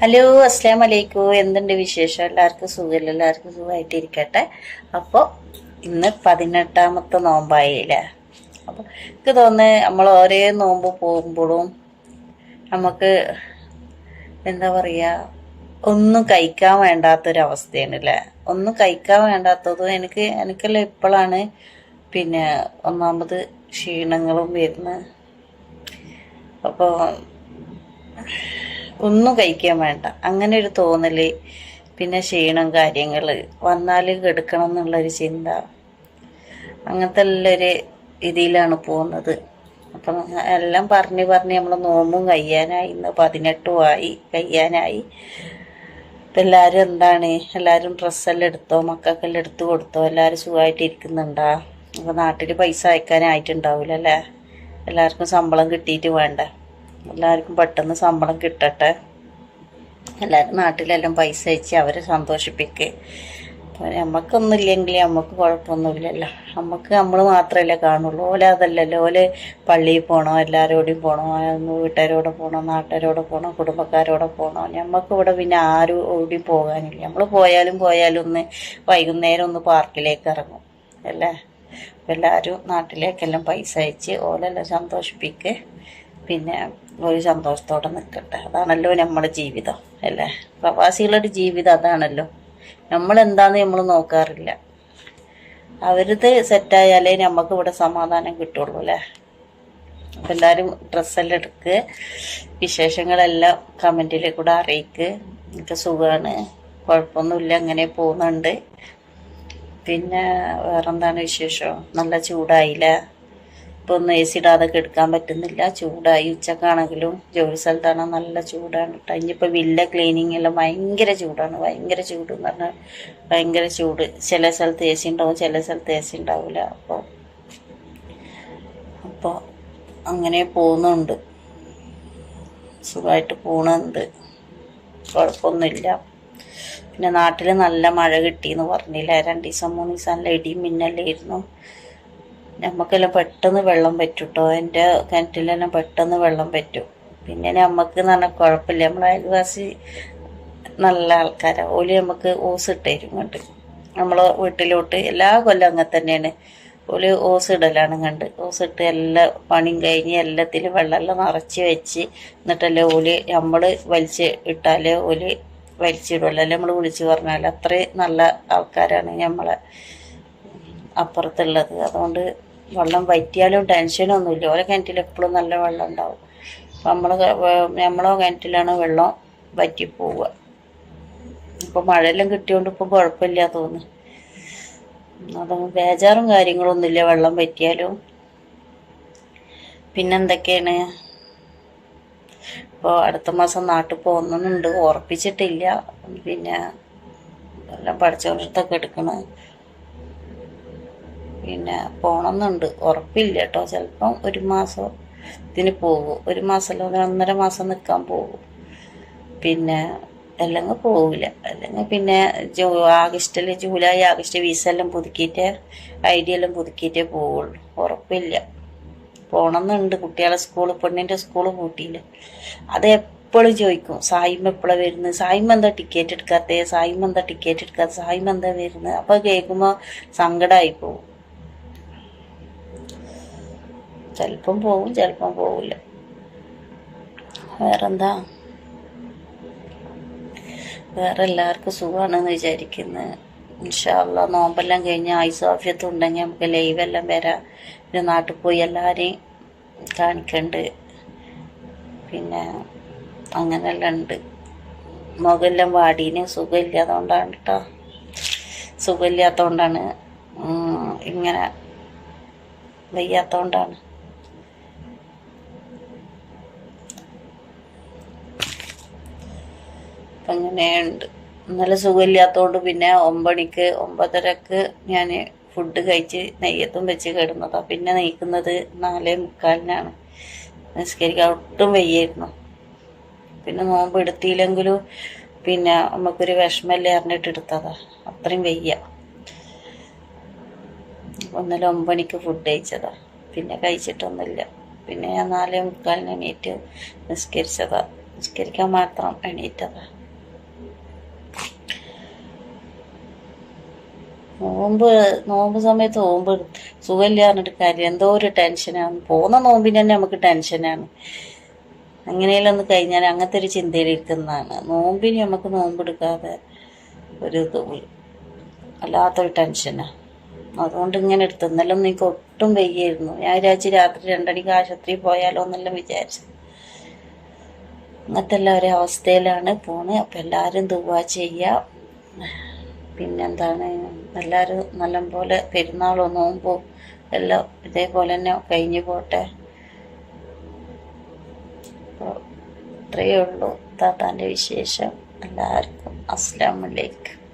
Hello അസ്ലാം വലൈക്കും എന്തുണ്ട് വിശേഷം? എല്ലാവർക്കും സുഖമില്ല? എല്ലാവർക്കും സുഖമായിട്ടിരിക്കട്ടെ. അപ്പോൾ ഇന്ന് പതിനെട്ടാമത്തെ നോമ്പായില്ലേ? അപ്പോൾ എനിക്ക് തോന്നുന്നു നമ്മൾ ഓരോ നോമ്പ് പോകുമ്പോഴും നമുക്ക് എന്താ പറയുക ഒന്നും കഴിക്കാൻ വേണ്ടാത്തൊരവസ്ഥയാണ് അല്ലേ? ഒന്നും കഴിക്കാൻ വേണ്ടാത്തതും എനിക്ക് എനിക്കെല്ലാം ഇപ്പോഴാണ് പിന്നെ ഒന്നാമത് ക്ഷീണങ്ങളും വരുന്നത്. അപ്പോൾ ഒന്നും കഴിക്കാൻ വേണ്ട. അങ്ങനെ ഒരു തോന്നൽ പിന്നെ ക്ഷീണം കാര്യങ്ങൾ വന്നാൽ കെടുക്കണം എന്നുള്ളൊരു ചിന്ത. അങ്ങനത്തെ ഉള്ളൊരു ഇതിലാണ് പോകുന്നത്. അപ്പം എല്ലാം പറഞ്ഞ് പറഞ്ഞ് നമ്മൾ നോമ്പും കഴിയാനായി ഇന്ന് പതിനെട്ടും ആയി കഴിയാനായി. അപ്പം എല്ലാവരും എന്താണ്? എല്ലാവരും ഡ്രസ്സെല്ലാം എടുത്തോ മക്കൾക്കെല്ലാം എടുത്തു കൊടുത്തോ? എല്ലാവരും സുഖമായിട്ട് ഇരിക്കുന്നുണ്ടോ? അപ്പം നാട്ടിൽ പൈസ അയക്കാനായിട്ടുണ്ടാവില്ല അല്ലേ എല്ലാവർക്കും ശമ്പളം കിട്ടിയിട്ട് വേണ്ട? എല്ലാവർക്കും പെട്ടെന്ന് ശമ്പളം കിട്ടട്ടെ. എല്ലാവരും നാട്ടിലെല്ലാം പൈസ അയച്ച് അവരെ സന്തോഷിപ്പിക്കുക അപ്പോൾ നമുക്കൊന്നുമില്ലെങ്കിൽ നമുക്ക് കുഴപ്പമൊന്നുമില്ലല്ലോ. നമുക്ക് നമ്മൾ മാത്രമല്ലേ കാണുള്ളൂ. ഓല അതല്ലല്ലോ. ഓൽ പള്ളിയിൽ പോകണോ എല്ലാവരോടും പോകണോ വീട്ടുകാരോടെ പോകണോ നാട്ടുകാരോടെ പോകണോ കുടുംബക്കാരോടെ പോകണോ നമുക്ക് ഇവിടെ പിന്നെ ആരും ഓടി പോകാനില്ല. നമ്മൾ പോയാലും പോയാലും ഒന്ന് വൈകുന്നേരം ഒന്ന് പാർക്കിലേക്ക് ഇറങ്ങും. അല്ലേ? എല്ലാവരും നാട്ടിലേക്കെല്ലാം പൈസ അയച്ച് ഓലെല്ലാം സന്തോഷിപ്പിക്കുക പിന്നെ ഒരു സന്തോഷത്തോടെ നിൽക്കട്ടെ. അതാണല്ലോ നമ്മുടെ ജീവിതം അല്ലേ? പ്രവാസികളുടെ ജീവിതം അതാണല്ലോ. നമ്മൾ എന്താന്ന് നമ്മൾ നോക്കാറില്ല. അവരത് സെറ്റായാലേ നമുക്ക് ഇവിടെ സമാധാനം കിട്ടുള്ളൂ അല്ലേ? അപ്പം എല്ലാവരും ഡ്രസ്സെല്ലാം എടുക്ക്. വിശേഷങ്ങളെല്ലാം കമന്റിൽ കൂടെ അറിയിക്കുക എനിക്ക് സുഖമാണ് കുഴപ്പമൊന്നുമില്ല അങ്ങനെ പോകുന്നുണ്ട്. പിന്നെ വേറെന്താണ് വിശേഷം? നല്ല ചൂടായില്ല? ഇപ്പൊ ഒന്നും എ സി ഇടാതൊക്കെ എടുക്കാൻ പറ്റുന്നില്ല. ചൂടായി. ഉച്ചക്കാണെങ്കിലും ജോലി സ്ഥലത്താണ് നല്ല ചൂടാണ് കേട്ടോ ഇനിയിപ്പോൾ വില്ല ക്ലീനിങ് എല്ലാം ഭയങ്കര ചൂടാണ്. ഭയങ്കര ചൂട് എന്ന് പറഞ്ഞാൽ ഭയങ്കര ചൂട്. ചില സ്ഥലത്ത് എ സി ഉണ്ടാവും ചില സ്ഥലത്ത് എ സി ഉണ്ടാവില്ല അപ്പോൾ അപ്പോൾ അങ്ങനെ പോകുന്നുണ്ട് സുഖമായിട്ട് പോണുണ്ട്. കുഴപ്പമൊന്നുമില്ല പിന്നെ നാട്ടിൽ നല്ല മഴ കിട്ടിയെന്ന് പറഞ്ഞില്ല? രണ്ട് ദിവസം മൂന്ന് ദിവസം നല്ല ഇടിയും മിന്നലായിരുന്നു നമുക്കെല്ലാം പെട്ടെന്ന് വെള്ളം പറ്റും കേട്ടോ എന്റെ കിണറ്റിലെല്ലാം പെട്ടെന്ന് വെള്ളം പറ്റും. പിന്നെ നമ്മക്ക് എന്ന് പറഞ്ഞാൽ കുഴപ്പമില്ല. നമ്മളെ അയൽവാസി നല്ല ആൾക്കാരാണ് ഓൽ നമുക്ക് ഓസ് ഇട്ടേരും കണ്ട് നമ്മളെ വീട്ടിലോട്ട് എല്ലാ കൊല്ലം അങ്ങനെ തന്നെയാണ്. ഓൽ ഓസ് ഇടലാണ് കണ്ട് ഓസ് ഇട്ട് എല്ലാ പണിയും കഴിഞ്ഞ് എല്ലാത്തിലും വെള്ളമെല്ലാം നിറച്ച് വെച്ച് എന്നിട്ടല്ലേ ഓൽ നമ്മൾ വലിച്ച് ഇട്ടാലേ ഓൽ വലിച്ചിടുമല്ലോ അല്ലെ നമ്മൾ വിളിച്ച് പറഞ്ഞാൽ അത്രയും നല്ല ആൾക്കാരാണ് നമ്മളെ അപ്പുറത്തുള്ളത്. അതുകൊണ്ട് വെള്ളം വറ്റിയാലും ടെൻഷനൊന്നുമില്ല ഓരോ കിണറ്റിൽ എപ്പോഴും നല്ല വെള്ളം ഉണ്ടാവും. അപ്പം നമ്മൾ നമ്മളോ കിണറ്റിലാണ് വെള്ളം വറ്റിപ്പോവുക ഇപ്പം മഴയെല്ലാം കിട്ടിയോണ്ട് ഇപ്പം കുഴപ്പമില്ല തോന്നുന്നു അതൊന്നും ബേജാറും കാര്യങ്ങളൊന്നുമില്ല. വെള്ളം വറ്റിയാലും. പിന്നെന്തൊക്കെയാണ്? ഇപ്പോൾ അടുത്ത മാസം നാട്ടിൽ പോകുന്നുണ്ട്. ഉറപ്പിച്ചിട്ടില്ല. പിന്നെ എല്ലാം പഠിച്ചോടത്തൊക്കെ എടുക്കണം. പിന്നെ പോണമെന്നുണ്ട് ഉറപ്പില്ല കേട്ടോ ചിലപ്പം ഒരു മാസം ഇതിന് പോകും ഒരു മാസം ഒന്നര മാസം നിൽക്കാൻ പോകും പിന്നെ അല്ലെങ്കിൽ പോവില്ല അല്ലെങ്കിൽ പിന്നെ ജൂ ആഗസ്റ്റിൽ ജൂലൈ ആഗസ്റ്റ് വിസ എല്ലാം പുതുക്കിയിട്ടേ ഐ ഡി എല്ലാം പുതുക്കിയിട്ടേ പോവുള്ളൂ. ഉറപ്പില്ല. പോണമെന്നുണ്ട് കുട്ടികളെ സ്കൂൾ പെണ്ണിന്റെ സ്കൂൾ പൂട്ടിയില്ല. അത് എപ്പോഴും ചോദിക്കും. സായിമ എപ്പോഴാണ് വരുന്നത് സായിമ എന്താ ടിക്കറ്റ് എടുക്കാത്തേ? സായിമ എന്താ ടിക്കറ്റ് എടുക്കാത്ത? സായിമ എന്താ വരുന്നത് അപ്പോൾ കേൾക്കുമ്പോൾ സങ്കടമായി പോകും ചിലപ്പം പോവും ചിലപ്പം പോവില്ല. വേറെന്താ? വേറെ എല്ലാവർക്കും സുഖമാണെന്ന് വിചാരിക്കുന്നത് ഇൻഷാല്ല നോമ്പെല്ലാം കഴിഞ്ഞ് ആയുസാഫ്യത്തും ഉണ്ടെങ്കിൽ നമുക്ക് ലൈവെല്ലാം വരാം. പിന്നെ നാട്ടിൽ പോയി എല്ലാവരെയും കാണിക്കണ്ട്. പിന്നെ അങ്ങനെല്ലാം ഉണ്ട്. മുഖമെല്ലാം വാടീന് സുഖമില്ലാത്തതുകൊണ്ടാണ് കേട്ടോ സുഖമില്ലാത്തതുകൊണ്ടാണ് ഇങ്ങനെ വയ്യാത്തതുകൊണ്ടാണ് അപ്പം അങ്ങനെയുണ്ട്. ഇന്നലെ സുഖമില്ലാത്തതുകൊണ്ട് പിന്നെ ഒമ്പണിക്ക് ഒമ്പതരക്ക് ഞാൻ ഫുഡ് കഴിച്ച് നെയ്യത്തും വെച്ച് കിടന്നതാണ് പിന്നെ നയിക്കുന്നത് നാലേ മുക്കാലിനാണ്. നിസ്കരിക്കാൻ ഒട്ടും വയ്യായിരുന്നു. പിന്നെ നോമ്പ് എടുത്തില്ലെങ്കിലും പിന്നെ നമുക്കൊരു വിഷമല്ലേ അറിഞ്ഞിട്ട് എടുത്തതാ. അത്രയും വയ്യ. ഒന്നര ഒമ്പണിക്ക് ഫുഡ് കഴിച്ചതാ. പിന്നെ കഴിച്ചിട്ടൊന്നുമില്ല. പിന്നെ ഞാൻ നാലേ മുക്കാലിന് എണീറ്റ് നിസ്കരിച്ചതാ. നിസ്കരിക്കാൻ മാത്രം എണീറ്റതാ. നോമ്പ് നോമ്പ് സമയത്ത് നോമ്പ് സുഖമില്ല പറഞ്ഞിട്ട് കാര്യം. എന്തോ ഒരു ടെൻഷനാണ് പോകുന്ന നോമ്പിന് തന്നെ നമുക്ക് ടെൻഷനാണ് അങ്ങനെയെല്ലാം കഴിഞ്ഞാൽ അങ്ങനത്തെ ഒരു ചിന്തയിലിരിക്കുന്നതാണ് നോമ്പിന് നമുക്ക് നോമ്പെടുക്കാതെ ഒരു അല്ലാത്തൊരു ടെൻഷനാണ് അതുകൊണ്ട് ഇങ്ങനെ എടുത്തു. എന്നാലും എനിക്ക് ഒട്ടും വയ്യായിരുന്നു. ഞാൻ വിചാരിച്ച് രാത്രി രണ്ടടിക്ക് ആശുപത്രിയിൽ പോയാലോ എന്നെല്ലാം വിചാരിച്ചു അങ്ങനത്തെ എല്ലാ ഒരു അവസ്ഥയിലാണ് പോണ്. അപ്പം എല്ലാവരും ദുവാ ചെയ്യുക പിന്നെന്താണ്? എല്ലാവരും നല്ലപോലെ പെരുന്നാളും നോമ്പും എല്ലാം ഇതേപോലെ തന്നെ കഴിഞ്ഞു പോട്ടെ. അപ്പോൾ ഇത്രയേ ഉള്ളൂ. താത്താന്റെ വിശേഷം. എല്ലാവർക്കും അസ്ലാമലൈക്കും